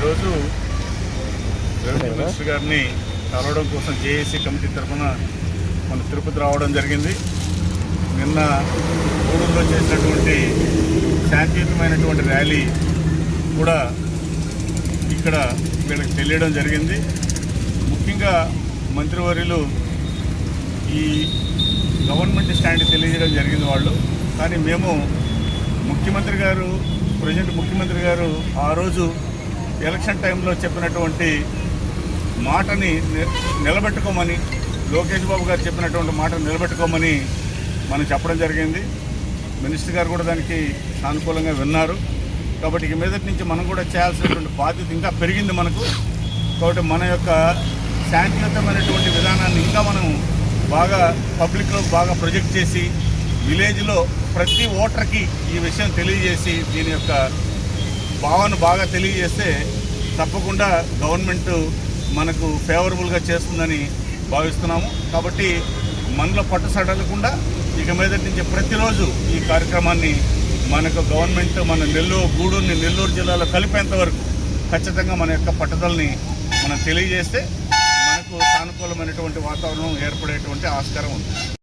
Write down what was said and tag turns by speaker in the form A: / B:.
A: ఈరోజు revenue minister గారిని కలవడం కోసం జేఏసీ కమిటీ తరఫున మన తిరుపతి రావడం జరిగింది. నిన్న గూడూరులో చేసినటువంటి శాంతియుతమైనటువంటి ర్యాలీ కూడా ఇక్కడ వీళ్ళకి తెలియడం జరిగింది. ముఖ్యంగా మంత్రివర్యులు ఈ గవర్నమెంట్ స్టాండ్ తెలియజేయడం జరిగింది వాళ్ళు. కానీ మేము ముఖ్యమంత్రి గారు ప్రజెంట్ ముఖ్యమంత్రి గారు ఆ రోజు ఎలక్షన్ టైంలో చెప్పినటువంటి మాటని నిలబెట్టుకోమని లోకేష్ బాబు గారు చెప్పినటువంటి మాటను నిలబెట్టుకోమని మనం చెప్పడం జరిగింది. మినిస్టర్ గారు కూడా దానికి సానుకూలంగా విన్నారు. కాబట్టి ఇక మీదటి నుంచి మనం కూడా చేయాల్సినటువంటి బాధ్యత ఇంకా పెరిగింది మనకు. కాబట్టి మన యొక్క శాంతియుతమైనటువంటి విధానాన్ని ఇంకా మనం బాగా పబ్లిక్లో బాగా ప్రొజెక్ట్ చేసి విలేజ్లో ప్రతి ఓటర్కి ఈ విషయం తెలియజేసి దీని యొక్క భావన బాగా తెలియజేస్తే తప్పకుండా గవర్నమెంట్ మనకు ఫేవరబుల్గా చేస్తుందని భావిస్తున్నాము. కాబట్టి మనలో పట్టు సడలకుండా ఇక మీద నుంచి ప్రతిరోజు ఈ కార్యక్రమాన్ని మనకు గవర్నమెంట్ మన నెల్లూరు గూడూరుని నెల్లూరు జిల్లాలో కలిపేంత వరకు ఖచ్చితంగా మన యొక్క పట్టుదలని మనం తెలియజేస్తే మనకు సానుకూలమైనటువంటి వాతావరణం ఏర్పడేటువంటి ఆస్కారం ఉంది.